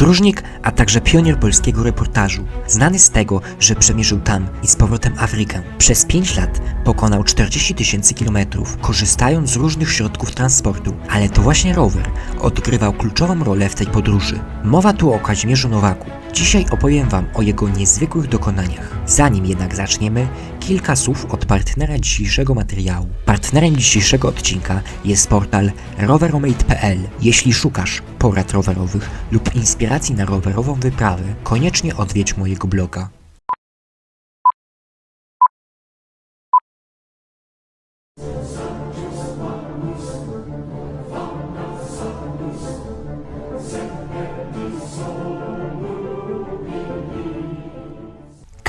Podróżnik, a także pionier polskiego reportażu. Znany z tego, że przemierzył tam i z powrotem Afrykę. Przez 5 lat pokonał 40 tysięcy kilometrów, korzystając z różnych środków transportu, ale to właśnie rower odgrywał kluczową rolę w tej podróży. Mowa tu o Kazimierzu Nowaku. Dzisiaj opowiem Wam o jego niezwykłych dokonaniach. Zanim jednak zaczniemy, kilka słów od partnera dzisiejszego materiału. Partnerem dzisiejszego odcinka jest portal roveromate.pl. Jeśli szukasz porad rowerowych lub inspiracji na rowerową wyprawę, koniecznie odwiedź mojego bloga.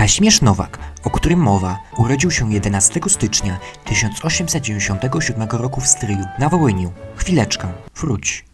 Kaźmierz Nowak, o którym mowa, urodził się 11 stycznia 1897 roku w Stryju, na Wołyniu. Chwileczkę, wróć.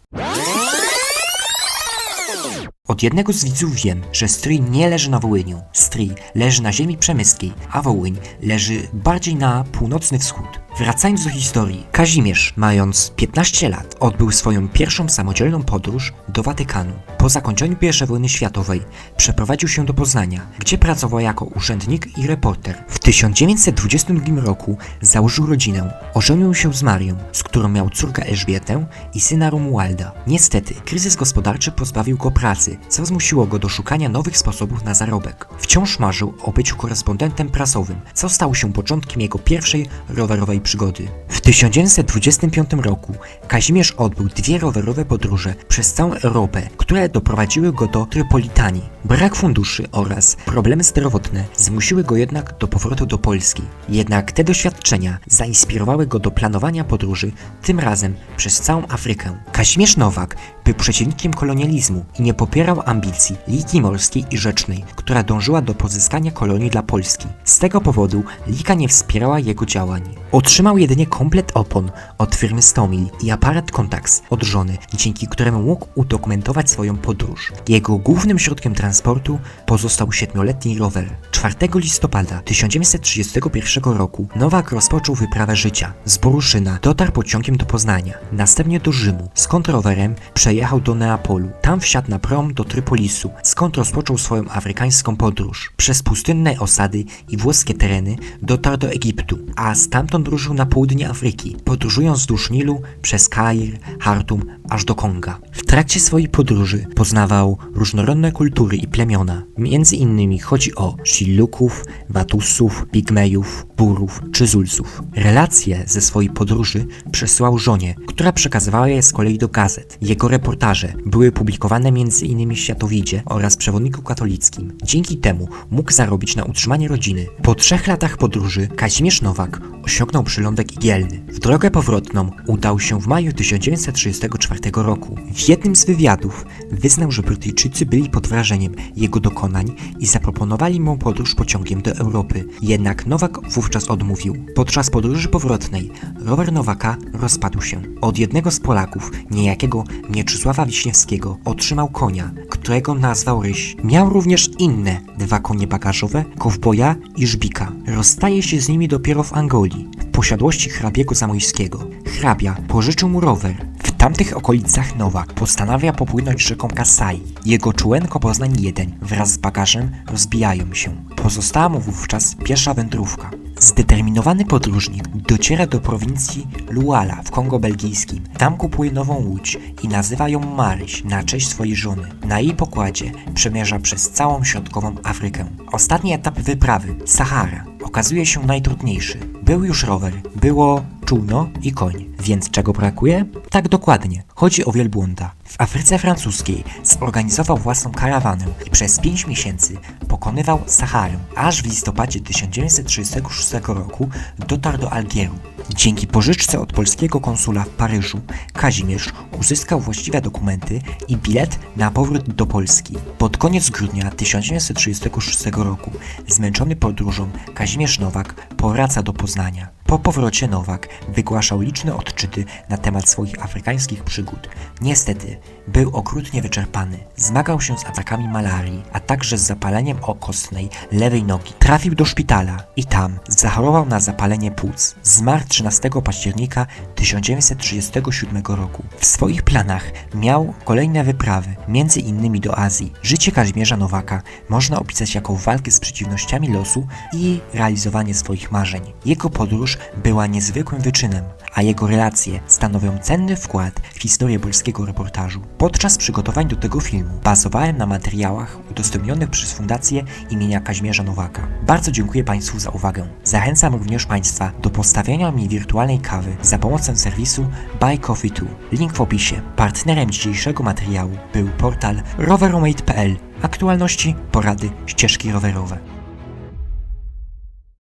Od jednego z widzów wiem, że Stryj nie leży na Wołyniu. Stryj leży na ziemi przemyskiej, a Wołyń leży bardziej na północny wschód. Wracając do historii, Kazimierz, mając 15 lat, odbył swoją pierwszą samodzielną podróż do Watykanu. Po zakończeniu I wojny światowej przeprowadził się do Poznania, gdzie pracował jako urzędnik i reporter. W 1922 roku założył rodzinę. Ożenił się z Marią, z którą miał córkę Elżbietę i syna Romualda. Niestety, kryzys gospodarczy pozbawił go pracy, co zmusiło go do szukania nowych sposobów na zarobek. Wciąż marzył o byciu korespondentem prasowym, co stało się początkiem jego pierwszej rowerowej przygody. W 1925 roku Kazimierz odbył dwie rowerowe podróże przez całą Europę, które doprowadziły go do Trypolitanii. Brak funduszy oraz problemy zdrowotne zmusiły go jednak do powrotu do Polski. Jednak te doświadczenia zainspirowały go do planowania podróży, tym razem przez całą Afrykę. Kazimierz Nowak był przeciwnikiem kolonializmu i nie popierał ambicji Ligi Morskiej i Rzecznej, która dążyła do pozyskania kolonii dla Polski. Z tego powodu Liga nie wspierała jego działań. Otrzymał jedynie komplet opon od firmy Stomil i aparat Contax od żony, dzięki któremu mógł udokumentować swoją podróż. Jego głównym środkiem transportu pozostał siedmioletni rower. 4 listopada 1931 roku Nowak rozpoczął wyprawę życia. Z Boruszyna dotarł pociągiem do Poznania, następnie do Rzymu, skąd rowerem przejechał do Neapolu. Tam wsiadł na prom do Trypolisu, skąd rozpoczął swoją afrykańską podróż. Przez pustynne osady i włoskie tereny dotarł do Egiptu, a stamtąd ruszył na południe Afryki, podróżując wzdłuż Nilu przez Kair, Hartum aż do Konga. W trakcie swojej podróży poznawał różnorodne kultury i plemiona. Między innymi chodzi o Shilluków, Watusów, Pigmejów, Burów czy Zulców. Relacje ze swojej podróży przesyłał żonie, która przekazywała je z kolei do gazet. Jego reportaże były publikowane innymi w Światowidzie oraz Przewodniku Katolickim. Dzięki temu mógł zarobić na utrzymanie rodziny. Po trzech latach podróży Kazimierz Nowak osiągnął przylądek Igielny. W drogę powrotną udał się w maju 1934 roku. W jednym z wywiadów wyznał, że Brytyjczycy byli pod wrażeniem jego dokonań i zaproponowali mu podróż pociągiem do Europy. Jednak Nowak wówczas odmówił. Podczas podróży powrotnej rower Nowaka rozpadł się. Od jednego z Polaków, niejakiego Mieczysława Wiśniewskiego, otrzymał konia, którego nazwał Ryś. Miał również inne dwa konie bagażowe, kowboja i żbika. Rozstaje się z nimi dopiero w Angolii, w posiadłości hrabiego zamojskiego. Hrabia pożyczył mu rower. W tamtych okolicach Nowak postanawia popłynąć rzeką Kasai. Jego czułenko Poznań 1 wraz z bagażem rozbijają się. Pozostała mu wówczas pierwsza wędrówka. Zdeterminowany podróżnik dociera do prowincji Luala w Kongo belgijskim. Tam kupuje nową łódź i nazywa ją Maryś na cześć swojej żony. Na jej pokładzie przemierza przez całą środkową Afrykę. Ostatni etap wyprawy, Sahara, okazuje się najtrudniejszy. Był już rower, było czółno i koń. Więc czego brakuje? Tak dokładnie. Chodzi o wielbłąda. W Afryce Francuskiej zorganizował własną karawanę i przez 5 miesięcy pokonywał Saharę, aż w listopadzie 1936 roku dotarł do Algieru. Dzięki pożyczce od polskiego konsula w Paryżu Kazimierz uzyskał właściwe dokumenty i bilet na powrót do Polski. Pod koniec grudnia 1936 roku, zmęczony podróżą, Kazimierz Nowak powraca do Poznania. Po powrocie Nowak wygłaszał liczne odczyty na temat swoich afrykańskich przygód. Niestety, był okrutnie wyczerpany. Zmagał się z atakami malarii, a także z zapaleniem okostnej lewej nogi. Trafił do szpitala i tam zachorował na zapalenie płuc. Zmarł 13 października 1937 roku. W swoich planach miał kolejne wyprawy, między innymi do Azji. Życie Kazimierza Nowaka można opisać jako walkę z przeciwnościami losu i realizowanie swoich marzeń. Jego podróż była niezwykłym wyczynem, a jego relacje stanowią cenny wkład w historię polskiego reportażu. Podczas przygotowań do tego filmu bazowałem na materiałach udostępnionych przez Fundację imienia Kazimierza Nowaka. Bardzo dziękuję Państwu za uwagę. Zachęcam również Państwa do postawienia mi wirtualnej kawy za pomocą serwisu Buy Coffee 2. Link w opisie. Partnerem dzisiejszego materiału był portal roveromate.pl. Aktualności, porady, ścieżki rowerowe.